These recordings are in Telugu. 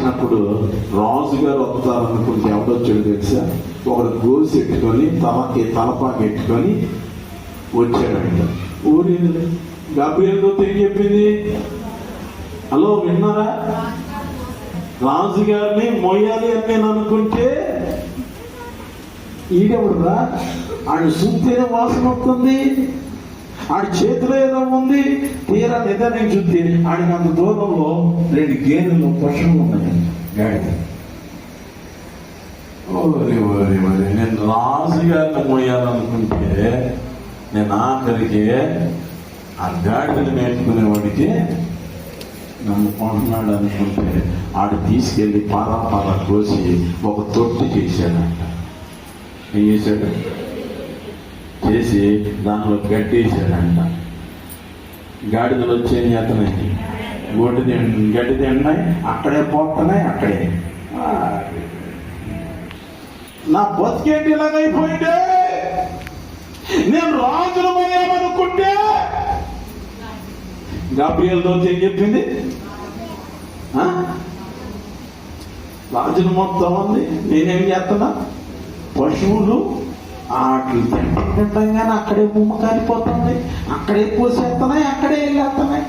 అన్నప్పుడు రాజుగారు వస్తారనుకుంటే ఎవడొచ్చాడు తెలుసా? ఒకడు గోసి ఎట్టుకొని తలకి తలపాకి ఎట్టుకొని వచ్చాడంట. ఊరి గబ్రియల్తో తిరిగి చెప్పింది? హలో విన్నారా? రాజుగారిని మొయ్యాలి అని నేను అనుకుంటే ఈడెవడరా ఆయన చూస్తేనే వాసన వస్తుంది. ఆడి చేతిలో ఏదో ఉంది తీరా నిదానం చూస్తే ఆడికి అంత దూరంలో రెండు గేదెలు పశువులు ఉన్నాయి. గాడిద. ఓరి ఓరి ఓరి నేను రాజుగారిని కొయ్యాలనుకుంటే నేను ఆఖరికి ఆ గాడిదలు మేపుకునేవాడికి నమ్ముకుంటున్నాడు అనుకుంటే ఆడు తీసుకెళ్ళి పారా పారా కోసి ఒక తొట్టు చేశాడంట. ఏం చేశాడు? చేసి దానిలో గడ్డేసాడంట గాడిదలు వచ్చేది అతనికి గొడ్డు తిండి గడ్డి తింటున్నాయి అక్కడే పోతున్నాయి అక్కడే. నా బతికేంటి ఇలాగైపోయిందే నేను రాజులు పోయామనుకుంటే గాబ్రియల్తో ఏం చెప్పింది? ఆ? రాజులు మొత్తం ఉంది నేనేం చేస్తున్నా? పశువులు ఆ తింటాం తింటాం అక్కడే బొమ్మ కాలిపోతుంది. అక్కడే పోసేస్తున్నాయి అక్కడే వెళ్ళేస్తున్నాయి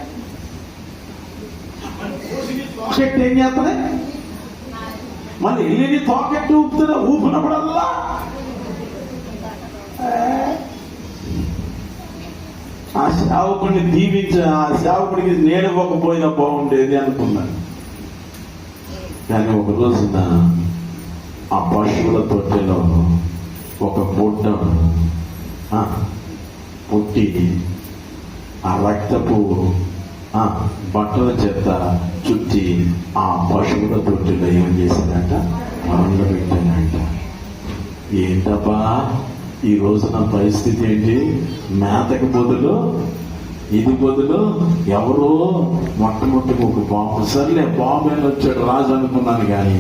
చెట్టు ఏం చేస్తున్నాయి మళ్ళీ వెళ్ళి తోకెట్టు ఊపుతున్నా ఊపినప్పుడల్లా. ఆ సేవకుడిని దీవించ ఆ సేవకుడికి నేడవకపోయినా బాగుండేది అనుకున్నాను కానీ ఒక రోజున ఆ పశువుల తొట్టెలో ఒక గుడ్డ పుట్టి ఆ రక్తపు బట్టల చేత చుట్టి ఆ పశువుల తొట్టెలో ఏం చేశాడంట మరణంలో పెట్టాడంట ఏంటబ్బా ఈ రోజున పరిస్థితి ఏంటి? మేతకు బదులు ఇది బదులు ఎవరో మొట్టమొదటి ఒక బాంబు. సర్లే బాంబు వచ్చాడు రాజు అనుకున్నాను కానీ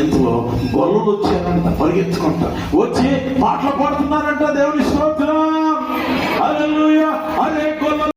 ఎందులో? గొల్లలు వచ్చారంట పరిగెత్తుకుంటా వచ్చి పాటలు పాడుతున్నారంట దేవుని స్తోత్రం. అరే గొల్ల